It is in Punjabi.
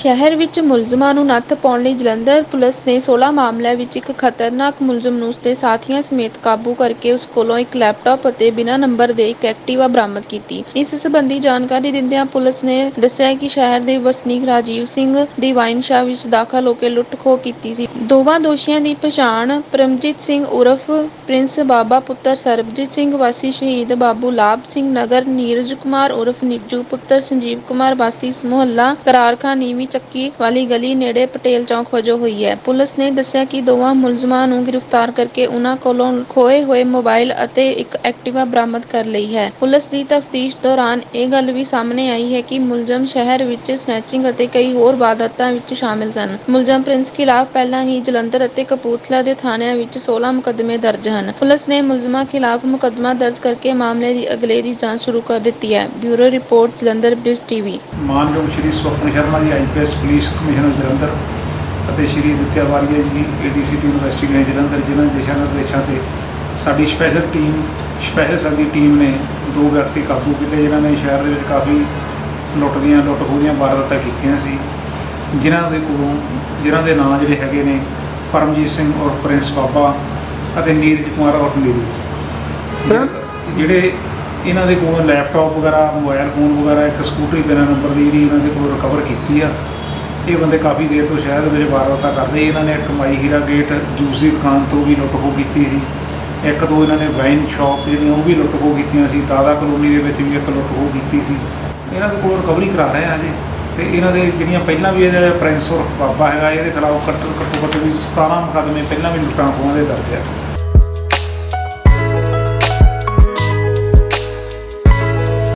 ਸ਼ਹਿਰ ਵਿੱਚ ਮੁਲਜ਼ਮਾਂ ਨੂੰ ਨੱਥ ਪਾਉਣ ਲਈ ਜਲੰਧਰ ਪੁਲਿਸ ਨੇ 16 ਮਾਮਲਿਆਂ ਵਿੱਚ ਇੱਕ ਖਤਰਨਾਕ ਮੁਲਜ਼ਮ ਨੂੰ ਉਸਦੇ ਸਾਥੀਆਂ ਸਮੇਤ ਕਾਬੂ ਕਰਕੇ ਉਸ ਕੋਲੋਂ ਇੱਕ ਲੈਪਟਾਪ ਅਤੇ ਬਿਨਾਂ ਨੰਬਰ ਦੇ ਇੱਕ ਐਕਟਿਵਾ ਬਰਾਮਦ ਕੀਤੀ। ਇਸ ਸੰਬੰਧੀ ਜਾਣਕਾਰੀ ਦਿੰਦਿਆਂ ਪੁਲਿਸ ਨੇ ਦੱਸਿਆ ਕਿ ਸ਼ਹਿਰ ਦੇ ਵਸਨੀਕ ਰਾਜੀਵ ਸਿੰਘ ਦੀ ਵਾਈਨ ਸ਼ਾਪ ਵਿੱਚ ਦਾਖਲ ਹੋ ਕੇ ਲੁੱਟ ਖੋਹ ਕੀਤੀ ਸੀ। ਦੋਵਾਂ ਦੋਸ਼ੀਆਂ ਦੀ ਪਛਾਣ ਪਰਮਜੀਤ ਸਿੰਘ ਉਰਫ ਪ੍ਰਿੰਸ ਬਾਬਾ ਪੁੱਤਰ ਸਰਬਜੀਤ ਸਿੰਘ ਵਾਸੀ ਸ਼ਹੀਦ ਬਾਬੂ ਲਾਭ ਸਿੰਘ ਨਗਰ, ਨੀਰਜ ਕੁਮਾਰ ਉਰਫ ਨਿੱਜੂ ਪੁੱਤਰ ਸੰਜੀਵ ਕੁਮਾਰ ਵਾਸੀ ਮੁਹੱਲਾ ਕਰਾਰਖਾਂ ਨੀਵੀਂ ਚੱਕੀ ਵਾਲੀ ਗਲੀ ਨੇੜੇ ਪਟੇਲ ਚੌਕ ਵਜੋਂ ਹੋਈ ਹੈ। ਪੁਲਿਸ ਨੇ ਦੱਸਿਆ ਕਿ ਦੋਵਾਂ ਮੁਲਜ਼ਮਾਂ ਨੂੰ ਗ੍ਰਿਫਤਾਰ ਕਰਕੇ ਉਨ੍ਹਾਂ ਕੋਲੋਂ ਖੋਹੇ ਹੋਏ ਮੋਬਾਈਲ ਅਤੇ ਇੱਕ ਐਕਟਿਵਾ ਬਰਾਮਦ ਕਰ ਲਈ ਹੈ। ਪੁਲਿਸ ਦੀ ਤਫਤੀਸ਼ ਦੌਰਾਨ ਇਹ ਗੱਲ ਵੀ ਸਾਹਮਣੇ ਆਈ ਹੈ ਕਿ ਮੁਲਜ਼ਮ ਸ਼ਹਿਰ ਵਿੱਚ ਸਨੈਚਿੰਗ ਅਤੇ ਕਈ ਹੋਰ ਵਾਰਦਾਤਾਂ ਵਿੱਚ ਸ਼ਾਮਿਲ ਸਨ। ਮੁਲਜ਼ਮ ਪ੍ਰਿੰਸ ਖਿਲਾਫ ਪਹਿਲਾਂ ਹੀ ਜਲੰਧਰ ਅਤੇ ਕਪੂਰਥਲਾ ਦੇ ਥਾਣਿਆਂ ਵਿੱਚ ਸੋਲ੍ਹਾਂ ਮੁਕੱਦਮੇ ਦਰਜ ਹਨ। ਪੁਲਿਸ ਨੇ ਮੁਲਜ਼ਮਾਂ ਖਿਲਾਫ ਮੁਕੱਦਮਾ ਦਰਜ ਕਰਕੇ ਮਾਮਲੇ ਦੀ ਅਗਲੇਰੀ ਜਾਂਚ ਸ਼ੁਰੂ ਕਰ ਦਿੱਤੀ ਹੈ। Bureau report Jalandhar Brij TV ਮਾਨਯੋਗ ਸ਼੍ਰੀ ਸਵਪਨ ਸ਼ਰਮਾ ਜੀ ਆਈਪੀਐਸ ਪੁਲਿਸ ਕਮਿਸ਼ਨਰ ਜਲੰਧਰ ਅਤੇ ਸ਼੍ਰੀ ਦਿੱਤਿਆ ਵਾਲੀਆ ਜੀ ਏਡੀਸੀਟੀ ਯੂਨੀਵਰਸਿਟੀ ਜਲੰਧਰ ਜਿਨ੍ਹਾਂ ਦੇ ਦਿਸ਼ਾ ਨਿਰਦੇਸ਼ਾਂ ਤੇ ਸਾਡੀ ਸਪੈਸ਼ਲ ਟੀਮ ਸਪੈਸ਼ਲ ਸੈੱਲ ਦੀ ਟੀਮ ਨੇ ਦੋ ਵਿਅਕਤੀ ਕਾਬੂ ਕੀਤੇ ਜਿਨ੍ਹਾਂ ਨੇ ਸ਼ਹਿਰ ਦੇ ਵਿੱਚ ਕਾਫੀ ਲੁੱਟ ਦੀਆਂ ਲੁੱਟ ਖੋਹ ਦੀਆਂ ਵਾਰਦਾਤਾਂ ਕੀਤੀਆਂ ਸੀ ਜਿਨ੍ਹਾਂ ਦੇ ਕੋਲੋਂ ਜਿਨ੍ਹਾਂ ਦੇ ਨਾਂ ਜਿਹੜੇ ਹੈਗੇ ਨੇ ਪਰਮਜੀਤ ਸਿੰਘ ਔਰ ਪ੍ਰਿੰਸ ਬਾਬਾ ਅਤੇ ਨੀਰਜ ਕੁਮਾਰ ਔਰ ਨੀਰੂ। ਜਿਹੜੇ ਇਹਨਾਂ ਦੇ ਕੋਲ ਲੈਪਟਾਪ ਵਗੈਰਾ ਮੋਬਾਈਲ ਫੋਨ ਵਗੈਰਾ, ਇੱਕ ਸਕੂਟਰੀ ਬਿਨਾਂ ਨੰਬਰ ਦੀ ਜਿਹੜੀ ਇਹਨਾਂ ਦੇ ਕੋਲ ਰਿਕਵਰ ਕੀਤੀ ਆ। ਇਹ ਬੰਦੇ ਕਾਫੀ ਦੇਰ ਤੋਂ ਸ਼ਹਿਰ ਦੇ ਵਿੱਚ ਵਾਰਦਾਤਾਂ ਕਰਦੇ ਇਹਨਾਂ ਨੇ ਇੱਕ ਮਾਈ ਹੀਰਾ ਗੇਟ ਜੂਸ ਦੀ ਦੁਕਾਨ ਤੋਂ ਵੀ ਲੁੱਟ ਖੋਹ ਕੀਤੀ ਸੀ। ਇੱਕ ਦੋ ਇਹਨਾਂ ਨੇ ਵਾਈਨ ਸ਼ਾਪ ਜਿਹੜੀਆਂ ਉਹ ਵੀ ਲੁੱਟ ਖੋਹ ਕੀਤੀਆਂ ਸੀ। ਦਾਦਾ ਕਲੋਨੀ ਦੇ ਵਿੱਚ ਵੀ ਇੱਕ ਲੁੱਟ ਖੋਹ ਕੀਤੀ ਸੀ। ਇਹਨਾਂ ਦੇ ਕੋਲ ਰਿਕਵਰੀ ਕਰਾ ਰਹੇ ਆ ਹਜੇ। ਤੇ ਇਹਨਾਂ ਦੇ ਜਿਹੜੀਆਂ ਪਹਿਲਾਂ ਵੀ ਇਹਦਾ ਪ੍ਰਿੰਸ ਔਰ ਬਾਬਾ ਹੈਗਾ, ਇਹਦੇ ਖਿਲਾਫ ਘੱਟੋ ਘੱਟੋ ਘੱਟ ਵੀ 17 ਮੁਕੱਦਮੇ ਪਹਿਲਾਂ ਵੀ ਲੁੱਟਾਂ ਖੋਹਾਂ ਦੇ ਦਰਜ ਆ।